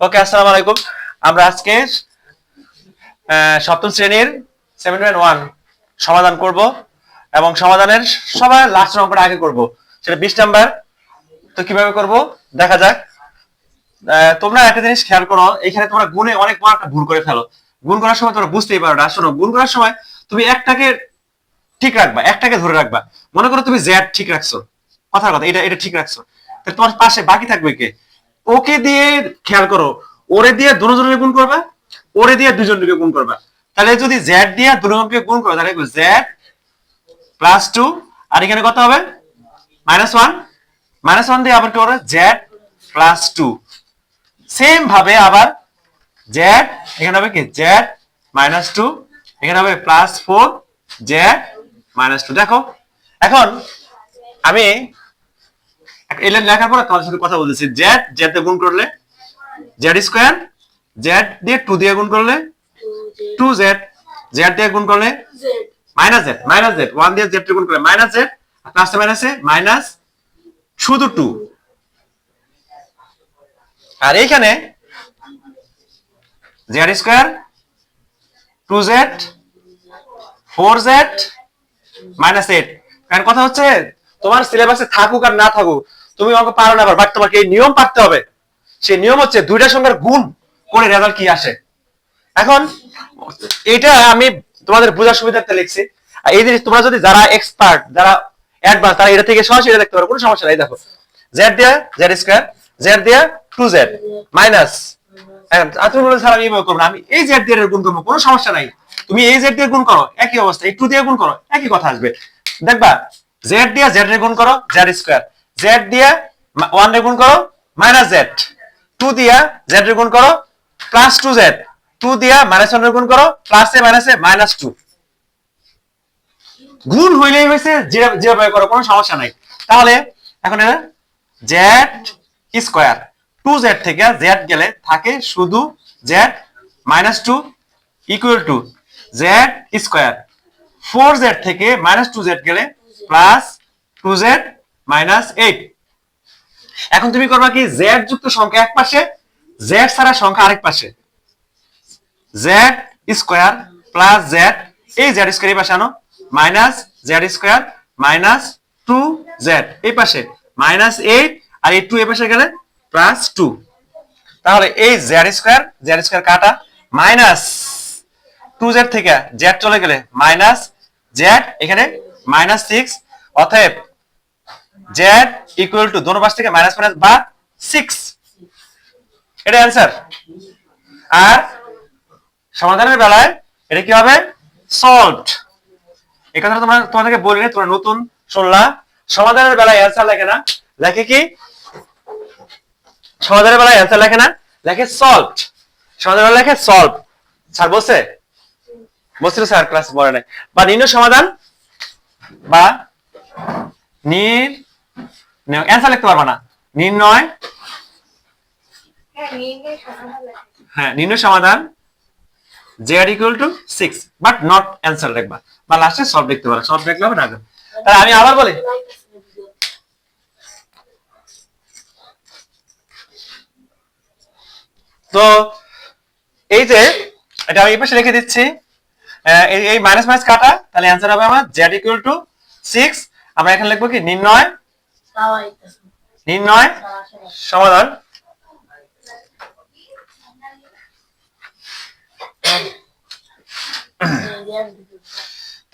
ওকে আসসালামু আলাইকুম। আমরা আজকে সপ্তম শ্রেণির সেভেন পয়েন্ট ওয়ান সমাধান করব এবং সমাধানের সবার লাস্ট অঙ্কটা আগে করব। সেটা বিশ নাম্বার। তো কীভাবে করব? দেখা যাক। তোমরা একটা জিনিস খেয়াল করো, এখানে তোমরা গুণে অনেক একটা ভুল করে ফেলো। গুণ করার সময় তোমরা বুঝতেই পারো না। শোনো, গুণ করার সময় তুমি একটাকে ঠিক রাখবা, একটাকে ধরে রাখবা। মনে করো তুমি জেড ঠিক রাখছো। কথার কথা, এটা এটা ঠিক রাখছো। তোমার পাশে বাকি থাকবে কে? ওকে দিয়ে খেয়াল করো, ওরে দিয়ে দুজনকে গুণ করবা, ওরে দিয়ে দুজনকে গুণ করবা। তাহলে যদি জেড দিয়ে দুজনকে গুণ করো, তাহলে জেড প্লাস টু আর এখানে কত হবে? মাইনাস ওয়ান মাইনাস ওয়ান দিয়ে আবার কি করবে জেড প্লাস টু সেম ভাবে আবার জেড এখানে হবে কি? জেড মাইনাস টু এখানে হবে plus four Z minus two দেখো, এখন আমি এলে লেখার পরে তোমাদের সাথে কথা বলতেছি? জেড জেড গুণ করলে জেড স্কোয়ার জেড দিয়ে টু দিয়ে গুণ করলে টু জেড জেড দিয়ে গুণ করলে minus Z minus Z one দিয়ে জেড গুণ করলে মাইনাস জেড প্লাসে মাইনাসে মাইনাস শুধু টু আর এইখানে Z square two Z four Z minus eight কারণ কথা হচ্ছে তোমার সিলেবাসে থাকুক আর না থাকুক তুমি অঙ্ক পারো না বাট তোমাকে এই নিয়ম পারতে হবে। সেই নিয়ম হচ্ছে দুইটা সংখ্যার গুণ করে রেজাল্ট কি আসে। এখন, এটা আমি তোমাদের বোঝার সুবিধার্থে লিখছি। আর এই জিনিস তোমরা যদি যারা এক্সপার্ট যারা অ্যাডভান্স তারা এটা থেকে সরাসরি দেখতে পারো, কোনো সমস্যা নাই, দেখো। জেড দিয়ে জেড স্কোয়ার জেড দিয়ে টু জেড মাইনাস তুমি বলে, স্যার, আমি এইভাবে করব আমি এই জেড দিয়ে গুণ করব, কোনো সমস্যা নাই। তুমি এই জেড দিয়ে গুণ করো, একই অবস্থা, এই টু দিয়ে গুণ করো, একই কথা আসবে। দেখবা জেড দিয়ে জেড এর গুণ করো জেড স্কোয়ার জেড দিয়া ওয়ানের গুণ করো মাইনাস জেড টু দিয়া জেড এর গুণ করো প্লাস টু জেড টু দিয়া মাইনাস ওয়ানের গুণ করো প্লাস এ মাইনাসে মাইনাস টু গুণ হইলেই হয়েছে যেভাবে করো কোনো সমস্যা নাই। তাহলে এখন জেড স্কোয়ার টু জেড থেকে জেড গেলে থাকে শুধু Z minus two equal to Z square four Z থেকে মাইনাস টু জেড গেলে plus two Z minus eight. এখন তুমি করবা কি? জেড যুক্ত সংখ্যা এক পাশে জেড ছাড়া সংখ্যা আরেক পাশে। জেড স্কোয়ার প্লাস জেড এই জেড স্কোয়ার এই পাশে আনো। Minus Z square minus two Z এই পাশে। মাইনাস এইট আর এই টু এই পাশে গেলে প্লাস টু তাহলে এই জেড স্কোয়ার জেড স্কোয়ার কাটা। মাইনাস টু জেড থেকে জেড চলে গেলে মাইনাস জেড এখানে মাইনাস সিক্স অতএব জেড ইকুয়াল টু দোনো পাশ থেকে মাইনাস মাইনাস বা সিক্স এটা অ্যান্সার আর সমাধানের বেলায় এটা কি হবে? সলভড এই কথাটা তোমার তোমাদেরকে বলিনি তোমরা নতুন শুনলা। সমাধানের বেলায় অ্যান্সার লেখে না। লেখে কি? সমাধানের বেলায় অ্যান্সার লেখে না। লেখে সলভড সমাধানের বেলায় লেখে সলভ স্যার বলছে? বলছিল স্যার ক্লাস পড়ে নাই। বা নির্ণয় সমাধান বা নির অ্যান্সার লিখতে পারবা না। নির্ণয়? হ্যাঁ নির্ণয় সমাধান j R equal to six but not answer লিখবা বা লাস্টে সলভ লিখতে পারো সলভ লিখলে হবে না তাহলে আমি আবার বলি। তো এই যে এটা আমি এই পাশে রেখে দিচ্ছি। এই মাইনাস মাইনাস কাটা তাহলে অ্যান্সার হবে আমার জেড ইকুয়াল টু সিক্স আমরা এখানে লিখব কি নির্ণয়। নির্ণয়, সমাধান।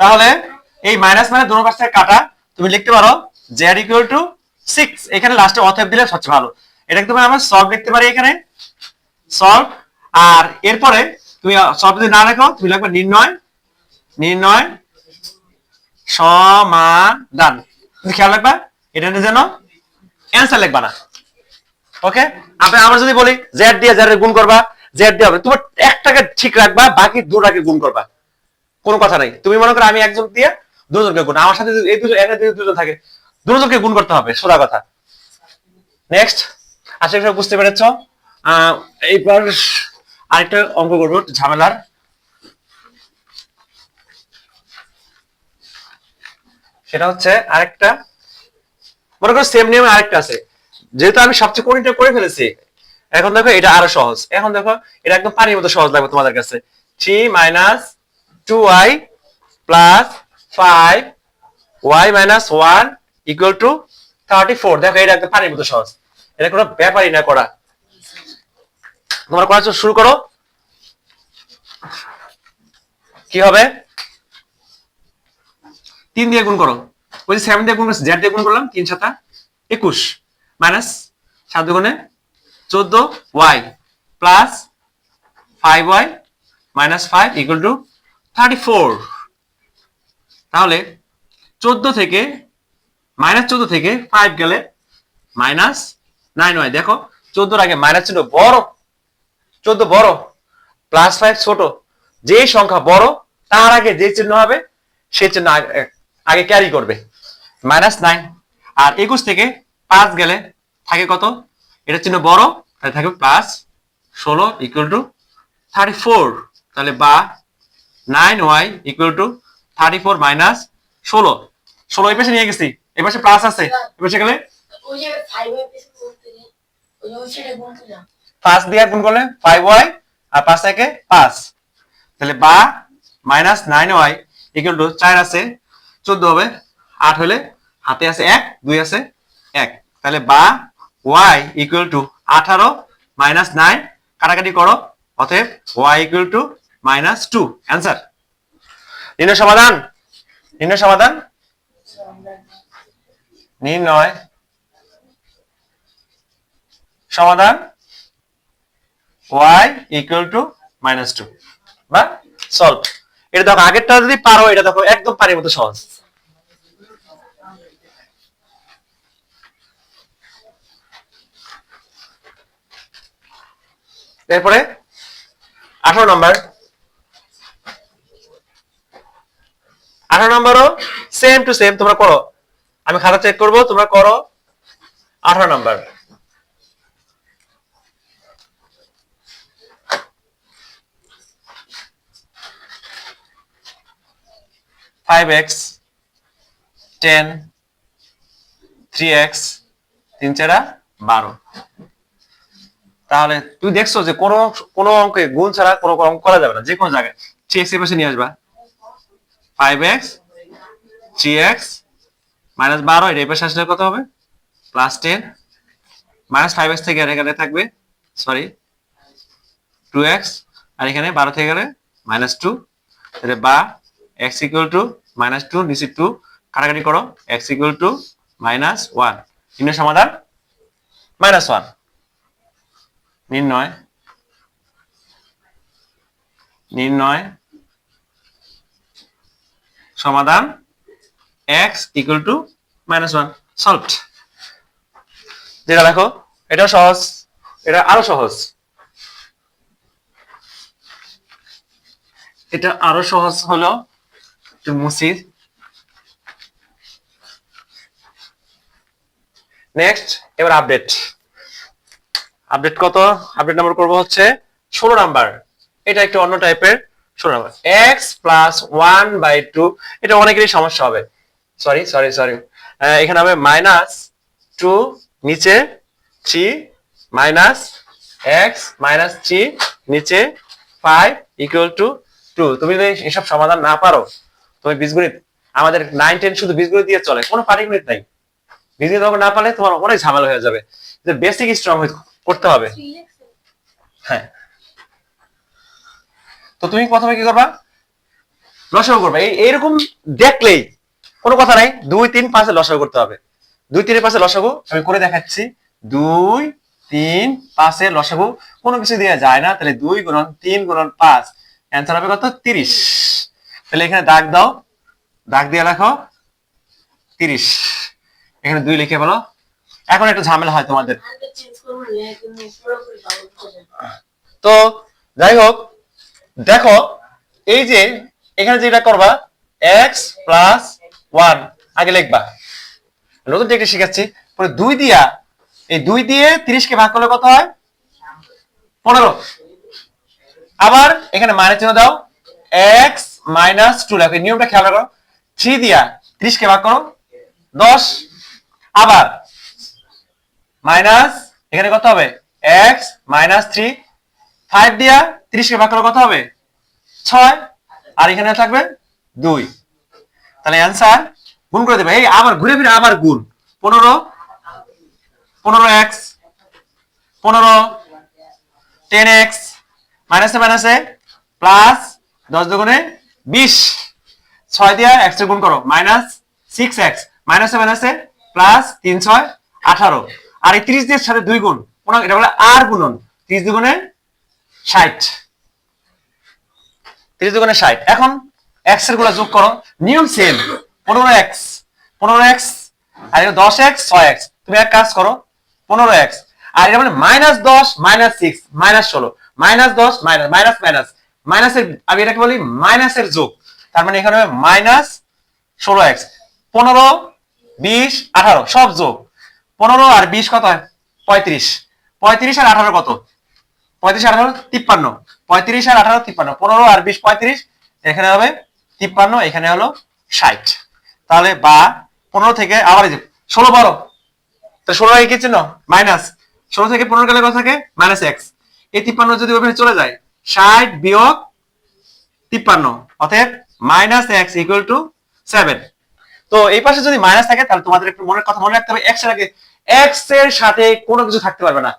তাহলে এই মাইনাস মানে দুটো পাশ কাটা, তুমি লিখতে পারো জেড ইকুয়াল টু সিক্স এখানে লাস্টে অথেব দিলে সবচেয়ে ভালো। এটা তুমি আমরা সলভ লিখতে পারি এখানে। সলভ আর এরপরে তুমি সলভ যদি না লেখো, তুমি লিখবে নির্ণয়। নির্ণয়, সমাধান। তুমি খেয়াল রাখবা? এটা যেন অ্যান্সার লিখবা না। ওকে আপনি যদি বলি জেড দিয়ে জেড গুণ করবা জেড দিয়ে হবে, তোমার একটাকে ঠিক রাখবা, বাকি দুটাকে গুণ করবা। কোনো কথা নাই। তুমি মনে করো আমি একজন দিয়ে দুজনকে গুণ, আমার সাথে এই দুজন দুজন থাকে, দুজনকে গুণ করতে হবে, সোজা কথা। নেক্সট আশা করি বুঝতে পেরেছ। এইবার আরেকটা অঙ্ক করব, ঝামেলার। সেটা হচ্ছে আরেকটা মনে করো সেম নিয়মে আরেকটা আছে। যেহেতু আমি সবচেয়ে কোনটা করে ফেলেছি, এখন দেখো এটা আরও সহজ। এখন দেখো এটা একদম পানির মতো সহজ লাগবে তোমাদের কাছে। Three minus two Y plus five Y minus one equal to thirty four দেখো এটা একদম পানির মতো সহজ। এটা কোনো ব্যাপারই না করা। তোমরা জন্য শুরু করো। কি হবে? তিন দিয়ে গুণ করো। ওই সেভেন দিয়ে গুণ করছি জেড দিয়ে গুণ করলাম, তিন সাতা একুশ। মাইনাস সাত দুগুণে চোদ্দ Y plus five Y minus five equal to thirty four তাহলে চোদ্দ থেকে মাইনাস চোদ্দ থেকে ফাইভ গেলে মাইনাস নাইন ওয়াই দেখো, চোদ্দোর আগে মাইনাস চিহ্ন বড়। চোদ্দ বড় প্লাস ফাইভ ছোট। যে সংখ্যা বড়, তার আগে যে চিহ্ন হবে সেই চিহ্ন আগে ক্যারি করবে। Minus nine. আর একুশ থেকে পাঁচ গেলে থাকে কত? এটা চিহ্ন বড়, তাহলে থাকবে প্লাস ষোলো ইকুয়াল টু থার্টি ফোর তাহলে বা nine Y equal to thirty four minus ষোলো। ষোলো এই পাশে নিয়ে গেছি, এই পাশে প্লাস আছে, এই পাশে গেলে পাঁচ দিয়ে গুণ করলে ফাইভ ওয়াই আর পাঁচ থেকে পাঁচ। তাহলে বা minus nine Y equal to চার আছে, চোদ্দ হবে আট হলে হাতে আছে এক, দুই আছে এক। তাহলে বা ওয়াই ইকুয়াল টু আঠারো মাইনাস নাইন কাটাকাটি করো, অতএব Y equal to minus two answer নির্ণয় সমাধান? নির্ণয় সমাধান? নির্ণয় সমাধান? y equal to minus two বা সলভ এটা দেখো আগেরটা যদি পারো, এটা দেখো একদম পানির মতো সহজ। এরপরে আঠারো নম্বর। আঠারো নম্বরও সেম টু সেম তোমরা করো। আমি খাতা চেক করব, তোমরা করো আঠারো নম্বর। Five X ten three X তিন চারা বারো। তাহলে তুই দেখছ যে কোনো কোনো অঙ্কে গুণ ছাড়া কোনো অঙ্ক করা যাবে না। যে কোনো জায়গায়। থ্রি এক্সের পাশে নিয়ে আসবা। Five X three X minus বারো এটা এই পাশে আসলে কত হবে? Plus ten minus five X থেকে এখানে থাকবে সরি টু এক্স আর এখানে বারো থেকে গেলে মাইনাস টু তাহলে বা X equal to minus two নিচে টু কাটাকাটি করো X equal to minus one সমাধান মাইনাস ওয়ান নির্ণয় নির্ণয় সমাধান X equal to minus one solved যেটা দেখো, এটা সহজ, এটা আরও সহজ। এটা আরও সহজ হলো মুছি। নেক্সট এবার আপডেট আপডেট কত? আপডেট নাম্বার করব হচ্ছে ষোলো নাম্বার এটা একটু অন্য টাইপের ষোলো নাম্বার বাই টু এটা অনেকেরই সমস্যা হবে। সরি সরি সরি এখানে হবে মাইনাস টু নিচে three minus X minus three নিচে ফাইভ ইকুয়াল টু টু তুমি যদি এসব সমাধান না পারো, তুমি বীজগণিত, আমাদের নাইন টেন শুধু বীজগণিত দিয়ে চলে। কোনো পাটিগণিত নাই। বীজগণিত না পারলে তোমার অনেক ঝামেলা হয়ে যাবে। বেসিক স্ট্রং করতে হবে। হ্যাঁ। তো তুমি প্রথমে কি করবা? লসাগু করবা। এই, এইরকম দেখলেই কোনো কথা নাই। দুই, তিন, পাঁচে লসাগু করতে হবে। দুই, তিনের পাশে লসাগু। আমি করে দেখাচ্ছি। দুই, তিন, পাঁচে লসাগু। কোনো কিছু দেওয়া যায় না। তাহলে দুই গুণন তিন গুণন পাঁচ। অ্যান্সার হবে কত? তিরিশ। তাহলে এখানে দাগ দাও। দাগ দিয়ে রাখো। তিরিশ। এখানে দুই লিখে বলো। এখন একটু ঝামেলা হয় তোমাদের। তো যাই হোক দেখো, এই যে এখানে যেটা করবা এক্স প্লাস ওয়ান আগে লিখবা। নতুন টেকনিক শিখাচ্ছি, পরে দুই দিয়া, এই দুই দিয়ে তিরিশকে ভাগ করলে কত হয়? পনেরো। আবার এখানে মাইনাস চিহ্ন দাও এক্স মাইনাস টু এই নিয়মটা খেয়াল রাখো। থ্রি দিয়া ত্রিশকে ভাগ করো, দশ। আবার মাইনাস এখানে কত হবে? এক্স মাইনাস থ্রি ফাইভ দিয়া তিরিশকে ভাগ করলে কত হবে? ছয়। আর এখানে থাকবে দুই। তাহলে অ্যান্সার গুণ করে দেবে। এই আবার ঘুরে ফিরে আবার গুণ। পনেরো পনেরো এক্স পনেরো টেন এক্স মাইনাসে মাইনাসে প্লাস দশ দুগুণে বিশ। ছয় দিয়া এক্স গুণ করো। মাইনাস সিক্স এক্স মাইনাসে মাইনাসে প্লাস তিন, ছয়, আঠারো। আর এই ত্রিশ দিয়ে সাথে দুই গুণ এটা বলে আর গুণন। ত্রিশ দুগুণে ষাট। ত্রিশ দুগুণে ষাট। এখন এক্সেরগুলা যোগ করো। নিয়ম সেম পনেরো এক্স পনেরো এক্স আর এটা দশ এক্স ছয় এক্স তুমি এক কাজ করো, পনেরো এক্স আর এটা মানে মাইনাস দশ মাইনাস সিক্স মাইনাস ষোলো। মাইনাস দশ মাইনাস মাইনাস মাইনাস মাইনাসের আমি এটাকে বলি মাইনাসের যোগ। তার মানে এখানে মাইনাস ষোলো এক্স পনেরো, বিশ, আঠারো, সব যোগ। পনেরো আর বিশ কত হয়? পঁয়ত্রিশ। পঁয়ত্রিশ আর আঠারো কত? পঁয়ত্রিশ আঠারো, তিপ্পান্ন। পঁয়ত্রিশ আর আঠারো, তিপ্পান্ন। পনেরো আর বিশ, পঁয়ত্রিশ। এখানে হবে তিপ্পান্ন, এখানে হলো ষাট। তাহলে বা পনেরো থেকে আবার ষোলো বারো। তো ষোলো কি চিহ্ন? মাইনাস। ষোলো থেকে পনেরো গেলে কত থাকে? Minus X. এই তিপ্পান্ন যদি ওখানে চলে যায়, ষাট বিয়োগ তিপ্পান্ন, অতএব minus x equal to seven তো এই পাশে যদি মাইনাস থাকে, তাহলে তোমাদের একটু মনের কথা মনে রাখতে হবে। এক্স আগে এক্সের সাথে কোনো কিছু থাকতে পারবে না।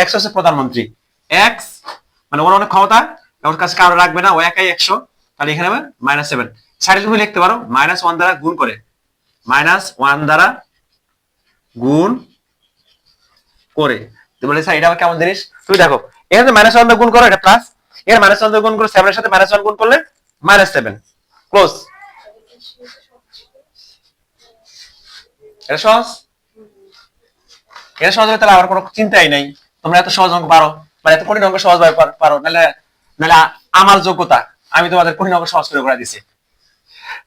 এক্স হচ্ছে প্রধানমন্ত্রী। এক্স মানে ওর অনেক ক্ষমতা, ওর কাছে কারও রাখবে না, ও একাই একশো। তাহলে এখানে মাইনাস সেভেন সাইডে তুমি লিখতে পারো মাইনাস ওয়ান দ্বারা গুণ করে। মাইনাস ওয়ান দ্বারা গুণ করে। তুমি বলে স্যার, এটা কেমন জিনিস? তুমি দেখো, এখানে মাইনাস ওয়ান গুণ করো, এটা প্লাস এখানে মাইনাস ওয়ান গুণ করো সেভেনের সাথে মাইনাস ওয়ান গুণ করলে মাইনাস সেভেন ক্লোজ এটা সহজ? এটা সহজ হলে তাহলে আমার কোনো চিন্তাই নাই। তোমরা এত সহজ অঙ্ক পারো মানে এত কঠিন অঙ্ক সহজ ভাবে পারো, নাহলে নাহলে আমার যোগ্যতা, আমি তোমাদের কঠিন অঙ্ক সহজ করে করে দিছি।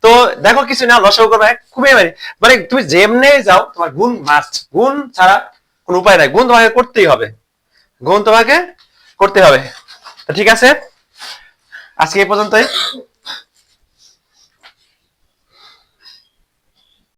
তো দেখো কিছু না, লসাগু করবে খুবই মানে মানে তুমি যেমনে যাও, তোমার গুণ মাস্ট গুণ ছাড়া কোনো উপায় নাই। গুণ তোমাকে করতেই হবে। গুণ তোমাকে করতে হবে। ঠিক আছে? আজকে এই পর্যন্তই।